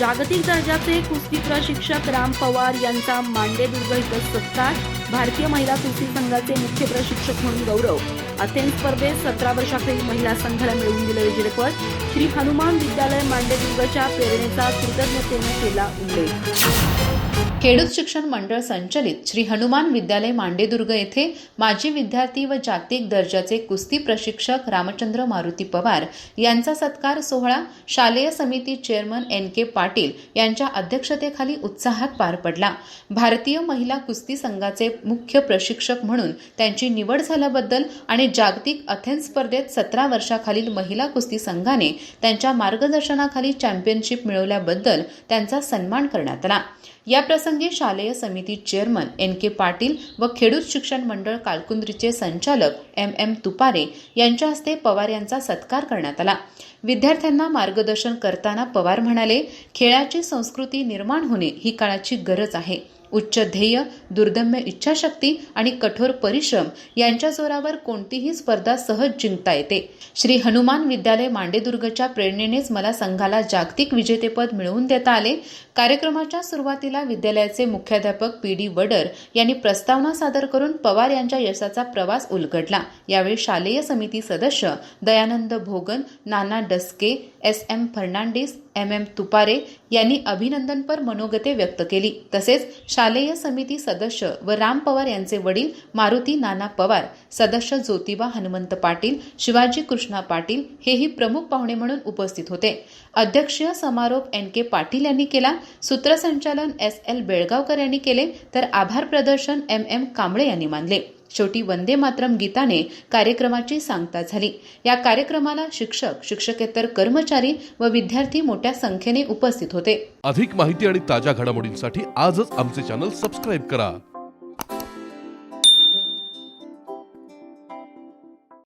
जागतिक दर्जाचे कुस्ती प्रशिक्षक राम पवार यांचा मांडेदुर्ग इथं सत्कार. भारतीय महिला कुस्ती संघाचे मुख्य प्रशिक्षक म्हणून गौरव. अथेन स्पर्धेत सतरा वर्षाखालील महिला संघाला मिळवून दिलं विजेतेपद श्री हनुमान विद्यालय मांडेदुर्गच्या प्रेरणेचा कृतज्ञतेनं केला उल्लेख. खेडूत शिक्षण मंडळ संचलित श्री हनुमान विद्यालय मांडेदुर्ग येथे माजी विद्यार्थी व जागतिक दर्जाचे कुस्ती प्रशिक्षक रामचंद्र मारुती पवार यांचा सत्कार सोहळा शालेय समिती चेअरमन एन के पाटील यांच्या अध्यक्षतेखाली उत्साहात पार पडला. भारतीय महिला कुस्ती संघाचे मुख्य प्रशिक्षक म्हणून त्यांची निवड झाल्याबद्दल आणि जागतिक अथेन्स स्पर्धेत सतरा वर्षाखालील महिला कुस्ती संघाने त्यांच्या मार्गदर्शनाखाली चॅम्पियनशिप मिळवल्याबद्दल त्यांचा सन्मान करण्यात आला. या प्रसंगी शालेय समिती चेअरमन एन के पाटील व खेडूत शिक्षण मंडळ कालकुंद्रीचे संचालक एम एम तुपारे यांच्या हस्ते पवार यांचा सत्कार करण्यात आला. विद्यार्थ्यांना मार्गदर्शन करताना पवार म्हणाले खेळाची संस्कृती निर्माण होणे ही काळाची गरज आहे. उच्च ध्येय दुर्दम्य इच्छाशक्ती आणि कठोर परिश्रम यांच्या जोरावर कोणतीही स्पर्धा सहज जिंकता येते. श्री हनुमान विद्यालय मांडेदुर्गच्या प्रेरणेनेच मला संघाला जागतिक विजेतेपद मिळवून देता आले. कार्यक्रमाच्या सुरुवातीला विद्यालयाचे मुख्याध्यापक पी डी वडर यांनी प्रस्तावना सादर करून पवार यांच्या यशाचा प्रवास उलगडला. यावेळी शालेय समिती सदस्य Dayanand Bhogan Nana Daske S M Fernandes M M Tupare यांनी अभिनंदनपर मनोगते व्यक्त केली. तसेच शालेय समिती सदस्य व राम पवार यांचे वडील मारुती नाना पवार सदस्य ज्योतिबा हनुमंत पाटील शिवाजी कृष्णा पाटील हेही प्रमुख पाहुणे म्हणून उपस्थित होते. अध्यक्षीय समारोप एन के पाटील यांनी केला. सूत्रसंचालन एस एल बेळगावकर यांनी केले. तर आभार प्रदर्शन एम एम कांबळे यांनी मानले. शेवटी वंदे मातरम गीताने कार्यक्रमाची सांगता झाली. या कार्यक्रमाला शिक्षक शिक्षकेतर कर्मचारी व विद्यार्थी मोठ्या संख्येने उपस्थित होते. अधिक माहिती आणि ताज्या घडामोडींसाठी आजच आमचे चॅनल सबस्क्राईब करा.